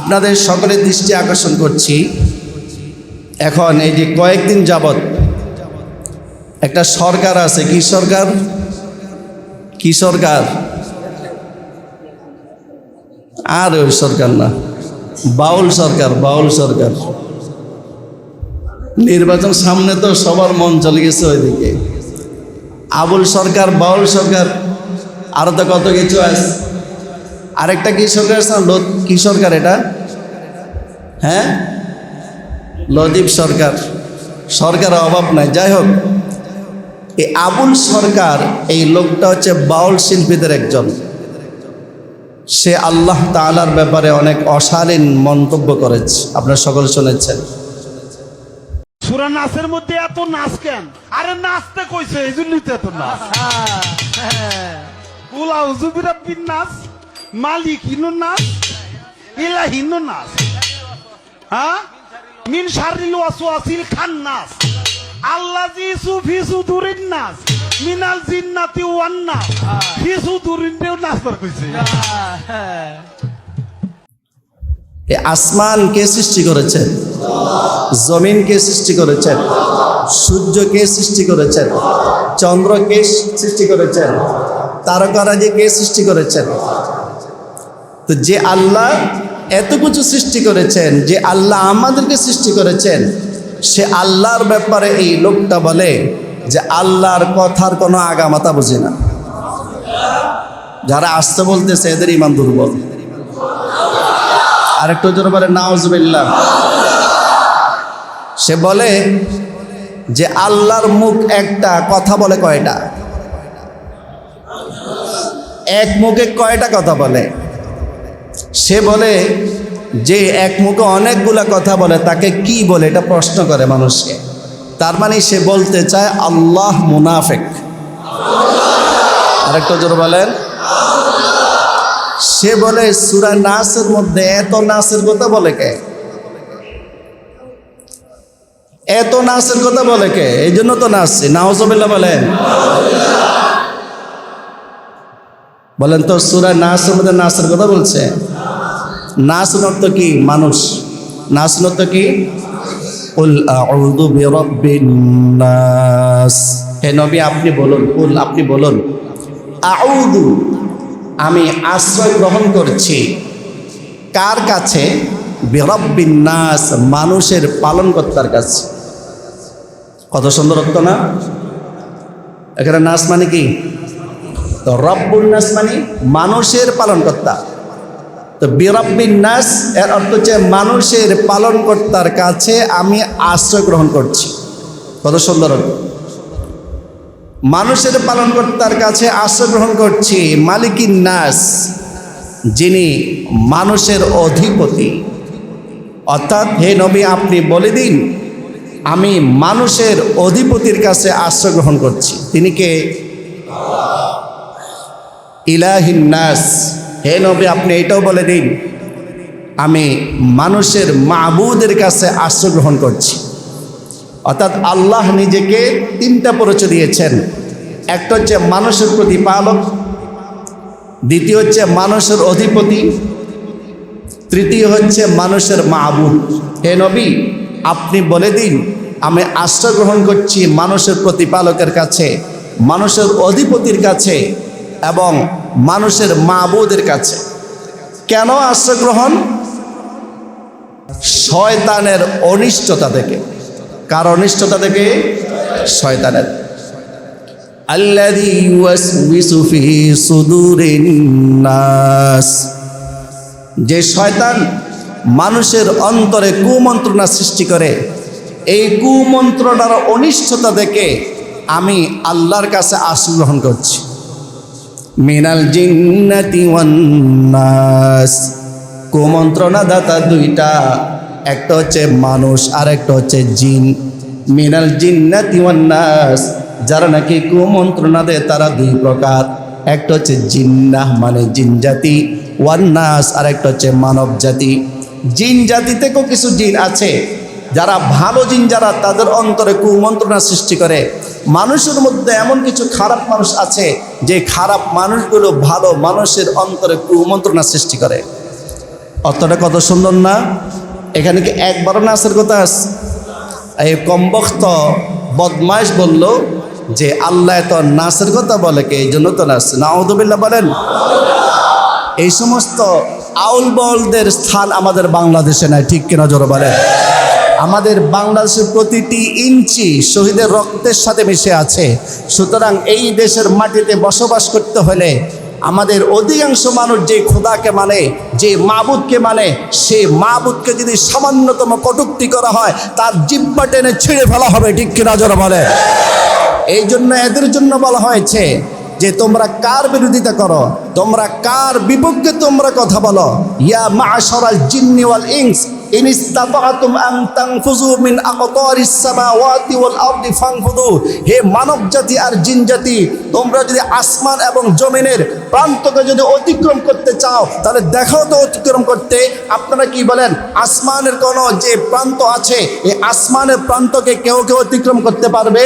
আপনাদের সকলের দৃষ্টি আকর্ষণ করছি। এখন এই যে কয়েকদিন যাবৎ একটা সরকার আছে, কি সরকার? কি সরকার? আর ওই সরকার না, বাউল সরকার বাউল সরকার। নির্বাচন সামনে তো সবার মন চলে গেছে ওইদিকে। আবুল সরকার, বাউল সরকার, আরও তো কত কিছু আছে? আরেকটা কি সরকার? কি সরকার এটা? হ্যাঁ? লদীপ সরকার। সরকারের অভাব নাই। যাই হোক এই আবুল সরকার এই লোকটা হচ্ছে বাউল শিল্পীদের একজন। সে আল্লাহ তাআলার ব্যাপারে অনেক অশালীন মন্তব্য করেছে। আপনারা সকলে শুনেছেন। সুরা নাচের মধ্যে এত নাচ কেন? আরে নাচতে কইছে এই জন্যই তো এত নাচ। উলাউ জুবিরাব্বিন নাচ। মালিক হিনু নাচ, ইলা হিনু নাচ। হ্যাঁ? মিন শারিল ওয়াসওয়াসিল খান নাচ। আল্লাজি সুফি সুদুরিন নাচ। মিনাল জিন্নাতি ওয়ান নাচ। ফি সুদুরিন দেও নাচবার কইছে এই আসমান কে সৃষ্টি করেছেন জমিন কে সৃষ্টি করেছেন সূর্য কে সৃষ্টি করেছেন চন্দ্র কে সৃষ্টি করেছেন তারকারাজি কে সৃষ্টি করেছেন তো যে আল্লাহ এত কিছু সৃষ্টি করেছেন, যে আল্লাহ আমাদেরকে সৃষ্টি করেছেন, সে আল্লাহর ব্যাপারে এই লোকটা বলে যে আল্লাহর কথার কোনো আগামাতা বুঝে না। যারা আসতে বলতেছে, এদের ইমান দুর্বল। আরেকটু জোরে বলে, নাউজুবিল্লাহ। সে বলে যে আল্লাহর মুখ একটা, কথা বলে কয়টা? এক মুখে কয়টা কথা বলে? সে বলে, যে এক মুখে অনেকগুলা কথা বলে, তাকে কি বলে? এটা প্রশ্ন করে মানুষকে। তার মানে সে বলতে চায়, আল্লাহ মুনাফেক। আরেকটু জোর বলেন। সে বলে, সুরা নাসের মধ্যে এত নাচের কথা বলে কে? এত নাচের কথা বলে কে? এই জন্য তো নাচছে নাওজবিল্লা বলেন। বলেন তো সুরা নাচের মধ্যে নাচের কথা বলছে। নাচ অর্থ কি? মানুষ। নাচ অর্থ কি? উল আউযু বিরাব্বিন নাস। হে নবী, আপনি বলুন উল আপনি বলুন। আউযু, আমি আশ্রয় গ্রহণ করছি। কার কাছে? বিরব্বিন নাস, মানুষের পালনকর্তার কাছে। কত সুন্দর অর্থ না? এখানে নাস মানে কি? তো রব্বুন নাস মানে মানুষের পালনকর্তা। তো বিরব্বিন এর অর্থ হচ্ছে মানুষের পালনকর্তার কাছে আমি আশ্রয় গ্রহণ করছি। কত সুন্দর মানুষের পালনকর্তার কাছে আশ্রয় গ্রহণ করছি মালিকিন নাস, যিনি মানুষের অধিপতি। অর্থাৎ হে নবী, আপনি বলে দিন, আমি মানুষের অধিপতির কাছে আশ্রয় গ্রহণ করছি। তিনি কে? ইলাহিন নাস। হে নবী, আপনি এটাও বলে দিন। আমি মানুষের মাবুদের কাছে আশ্রয় গ্রহণ করছি। অর্থাৎ আল্লাহ নিজেকে তিনটা পরিচয় দিয়েছেন। একটা হচ্ছে মানুষের প্রতিপালক, দ্বিতীয় হচ্ছে মানুষের অধিপতি, তৃতীয় হচ্ছে মানুষের মাহবুদ হে নবী, আপনি বলে দিন, আমি আশ্রয় গ্রহণ করছি মানুষের প্রতিপালকের কাছে, মানুষের অধিপতির কাছে এবং মানুষের মাহবুদের কাছে। কেন আশ্রয় গ্রহণ শয়তানের অনিষ্টতা থেকে। কার অনিষ্টতা থেকে? শয়তানের। যে শয়তান মানুষের অন্তরে কুমন্ত্রণা সৃষ্টি করে, এই কুমন্ত্রণার অনিষ্টতা থেকে আমি আল্লাহর কাছে আশ্রয় গ্রহণ করছি। মিনাল জিন্নাতি ওয়ান নাস। কুমন্ত্রণা দাতা দুইটা, একটা হচ্ছে মানুষ আর একটা হচ্ছে জিন। মিনাল জিন্নাতি ওয়ান নাস, যারা নাকি কুমন্ত্রণা দেয় তারা দুই প্রকার। একটা হচ্ছে জিন্নাহ মানে জিন জাতি। ওয়ান নাস আর একটা হচ্ছে মানব জাতি। জিন জাতি থেকেও কিছু জিন আছে। যারা ভালো জিন, যারা তাদের অন্তরে কুমন্ত্রণা সৃষ্টি করে। মানুষের মধ্যে এমন কিছু খারাপ মানুষ আছে যে খারাপ মানুষগুলো ভালো মানুষের অন্তরে কুমন্ত্রণা সৃষ্টি করে। অর্থটা কত সুন্দর না? এখানে কি একবারও নাচের কথা আছে? এই কমবক্ত বদমাইশ বলল যে আল্লাহ তো নাচের কথা বলে কে? এই জন্য তো নাচছে নাউদুবিল্লাহ বলেন, এই সমস্ত আউল বলদের স্থান আমাদের বাংলাদেশে নাই, ঠিক কিনা জোরে বলেন? আমাদের বাংলাদেশের প্রতিটি ইঞ্চি শহীদের রক্তের সাথে মিশে আছে। সুতরাং এই দেশের মাটিতে বসবাস করতে হলে আমাদের অধিকাংশ মানুষ যে খোদাকে মানে যে মাবুদকে মানে সেই মাবুদকে যদি সামান্যতম কটুক্তি করা হয়, তার জিব্বা টেনে ছিঁড়ে ফেলা হবে, ঠিক কিনা জোরে বলে। এই জন্য এদের জন্য বলা হয়েছে যে, তোমরা কার বিরোধিতা করো? তোমরা কার বিপক্ষে তোমরা কথা বলো? ইয়া মা জিন্নি ওয়াল ইনস। ইন ইসতাতাতুম আন তানফুযু মিন আকতারিস সামাওয়াতি ওয়াল আরদি ফানফুযু হে মানব জাতি আর জিন জাতি, তোমরা যদি আসমান এবং জমিনের প্রান্তকে যদি অতিক্রম করতে চাও, তাহলে দেখাও তো অতিক্রম করতে। আপনারা কি বলেন? আসমানের কোন যে প্রান্ত আছে, এই আসমানের প্রান্তকে কেউ কেউ অতিক্রম করতে পারবে?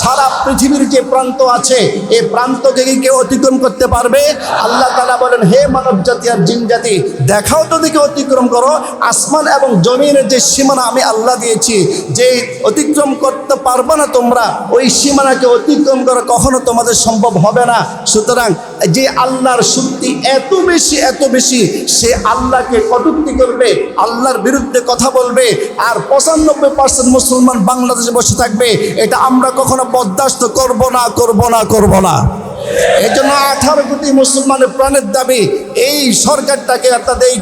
সারা পৃথিবীর যে প্রান্ত আছে, এই প্রান্তকে কি কেউ অতিক্রম করতে পারবে? আল্লাহ তাআলা বলেন, হে মানব জাতি আর জিন জাতি, দেখাও তো দেখে অতিক্রম করো। আসমান এবং জমিনের যে সীমানা আমি আল্লাহ দিয়েছি যে অতিক্রম করতে পারবে না তোমরা, ওই সীমানাকে অতিক্রম করা কখনো তোমাদের সম্ভব হবে না। সুতরাং যে আল্লাহর শক্তি এত বেশি এত বেশি, সে আল্লাহকে কটুক্তি করবে, আল্লাহর বিরুদ্ধে কথা বলবে, আর পঁচানব্বই পার্সেন্ট মুসলমান বাংলাদেশে বসে থাকবে। এটা আমরা কখনো বরদাস্ত করব না করব না করব না। এই জন্য আঠারো কোটি মুসলমানের প্রাণের দাবি, এই সরকারটাকে অর্থাৎ এই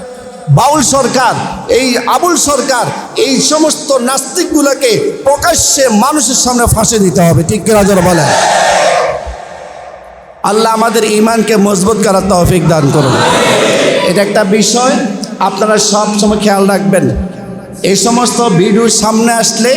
বাউল সরকার, এই আবুল সরকার, এই সমস্ত নাস্তিকগুলোকে প্রকাশ্যে মানুষের সামনে ফাঁসে দিতে হবে। ঠিক কিনা যারা বলে আল্লাহ আমাদের ইমানকে মজবুত করার তৌফিক দান করুন। এটা একটা বিষয়, আপনারা সব সময় খেয়াল রাখবেন। এই সমস্ত ভিডিওর সামনে আসলে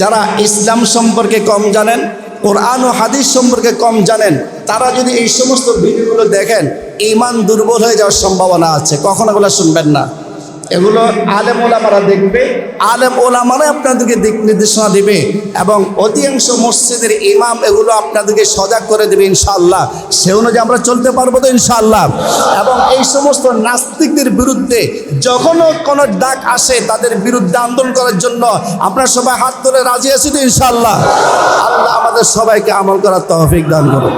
যারা ইসলাম সম্পর্কে কম জানেন, কোরআন ও হাদিস সম্পর্কে কম জানেন, তারা যদি এই সমস্ত ভিডিওগুলো দেখেন ইমান দুর্বল হয়ে যাওয়ার সম্ভাবনা আছে। কখনো এগুলো শুনবেন না? এগুলো আলেম ওলামারা দেখবে। আলেম ওলামারা আপনাদেরকে দিক নির্দেশনা দিবে এবং অধিকাংশ মসজিদের ইমাম এগুলো আপনাদেরকে সজাগ করে দেবে ইনশাআল্লাহ। সে অনুযায়ী আমরা চলতে পারব তো ইনশাআল্লাহ। এবং এই সমস্ত নাস্তিকদের বিরুদ্ধে যখনও কোনো ডাক আসে তাদের বিরুদ্ধে আন্দোলন করার জন্য আমরা সবাই হাত ধরে রাজি আছি তো ইনশাআল্লাহ। আল্লাহ আমাদের সবাইকে আমল করার তহফিক দান করুন।